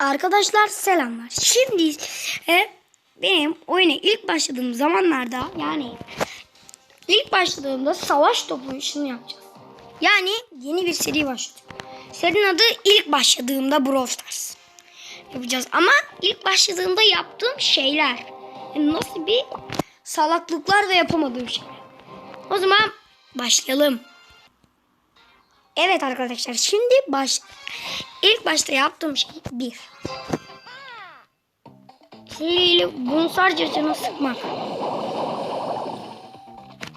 Arkadaşlar selamlar. Şimdi e, benim oyuna ilk başladığım zamanlarda yani ilk başladığımda savaş topu işini yapacağız. Yani yeni bir seri başladık. Serinin adı ilk başladığımda Brawl Stars. Yapacağız ama ilk başladığımda yaptığım şeyler. Yani nasıl bir salaklıklar ve yapamadığım şeyler. O zaman başlayalım. Evet arkadaşlar şimdi baş ilk başta yaptığım şey bir. Hile bunu sadece sıkmak.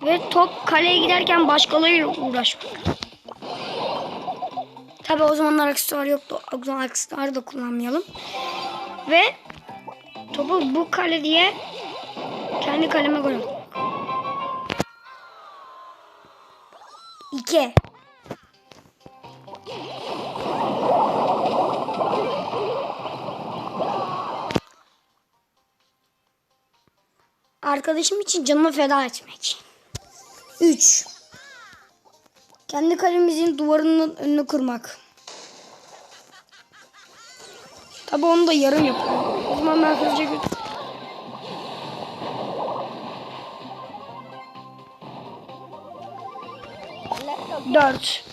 Ve top kaleye giderken başkalarıyla uğraşmak. Tabi o zamanlar aksesuar yoktu. O zaman aksesuar da kullanmayalım. Ve topu bu kale diye kendi kaleme koyalım. 2 Arkadaşım için canımı feda etmek. 3. Kendi kalemimizin duvarının önüne kurmak. Tabi onu da yarım yapıyorum. O zaman ben hızlıca götür. Dört.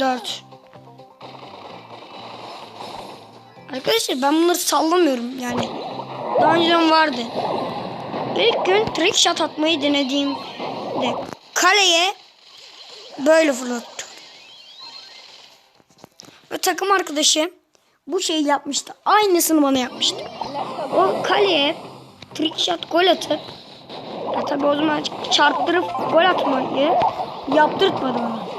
Dört. Arkadaşlar ben bunları sallamıyorum yani. Daha önceden vardı. İlk gün trick shot atmayı denediğimde kaleye böyle fırlattım. Ve takım arkadaşı bu şeyi yapmıştı. Aynısını bana yapmıştı. O kaleye trick shot gol atıp ya tabii o zaman çarptırıp gol atmayı yaptırtmadı bana.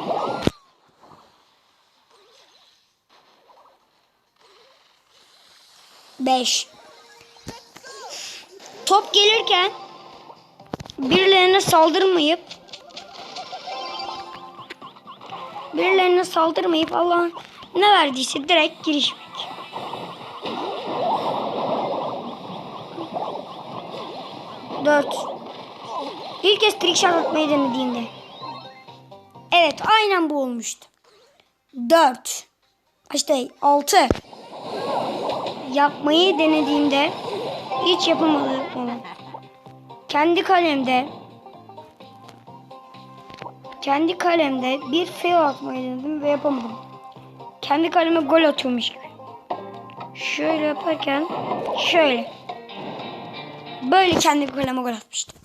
Beş. Top gelirken birilerine saldırmayıp birilerine saldırmayıp Allah'ın ne verdiyse direkt girişmek. Dört. İlk kez trick shot atmayı denediğimde. Evet aynen bu olmuştu. Dört. İşte altı. Yapmayı denediğimde hiç yapamadım. Kendi kalemde kendi kalemde bir fail atmayı denedim ve yapamadım. Kendi kaleme gol atıyormuş gibi. Şöyle yaparken şöyle. Böyle kendi kaleme gol atmıştım.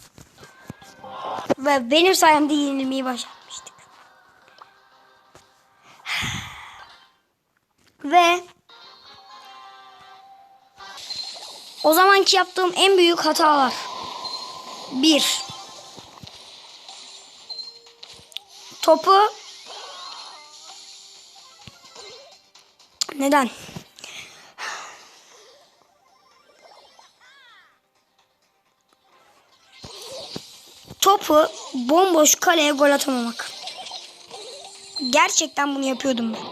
Ve benim sayemde yenilmeyi başarmıştık. Ve o zamanki yaptığım en büyük hatalar. Bir. Topu neden? Topu bomboş kaleye gol atamamak. Gerçekten bunu yapıyordum ben.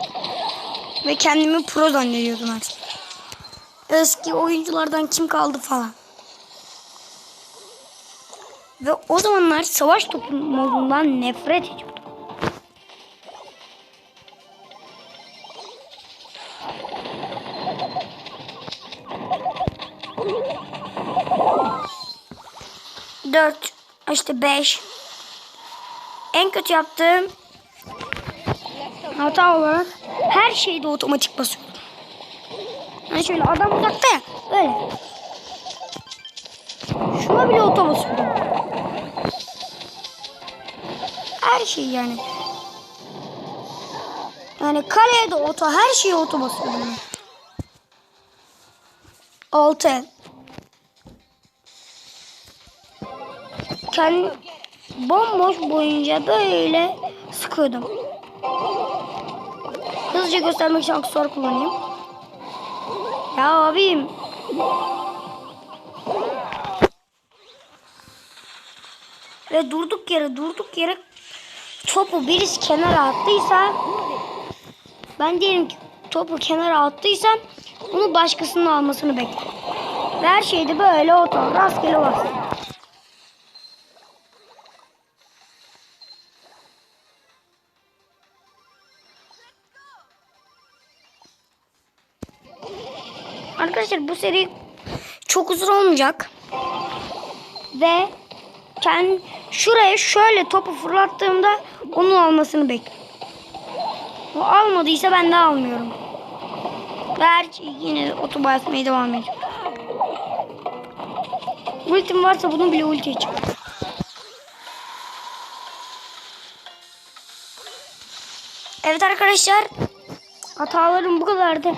Ve kendimi pro zannediyordum artık. Eski oyunculardan kim kaldı falan. Ve o zamanlar savaş topu modundan nefret ediyordum. Dört, işte beş. En kötü yaptığım hata olarak her şeyde otomatik basıyordum. Yani şöyle adam uzakta ya. Böyle. Şuna bile oto basıyordum. Her şey yani. Yani kaleye de oto, her şeye oto basıyordum. ben. Altı. Kendi bomboş boyunca böyle sıkıyordum. Hızlıca göstermek için aksesuar kullanayım. Ya abim. Ve durduk yere durduk yere topu birisi kenara attıysa ben diyelim ki topu kenara attıysam bunu başkasının almasını bekler. Ve her şeyde böyle oto rastgele bastı. Arkadaşlar bu seri çok uzun olmayacak. Ve kendi şuraya şöyle topu fırlattığımda onun almasını bekliyorum. O almadıysa ben de almıyorum. Ve her yine otu basmaya devam edeceğim. Ultim varsa bunu bile ultiye çıkar. Evet arkadaşlar. Hatalarım bu kadardı.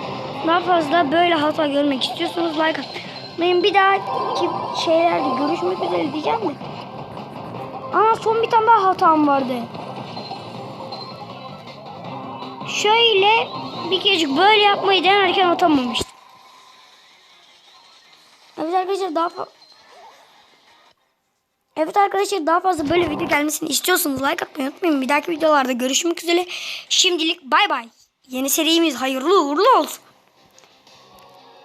Daha fazla böyle hata görmek istiyorsanız like atmayın. Bir dahaki şeylerde görüşmek üzere diyeceğim de. Aa son bir tane daha hatam vardı. Şöyle bir kerecik böyle yapmayı denerken atamamıştım. Evet arkadaşlar daha Evet arkadaşlar daha fazla böyle video gelmesini istiyorsanız like atmayı unutmayın. Bir dahaki videolarda görüşmek üzere. Şimdilik bay bay. Yeni serimiz hayırlı uğurlu olsun.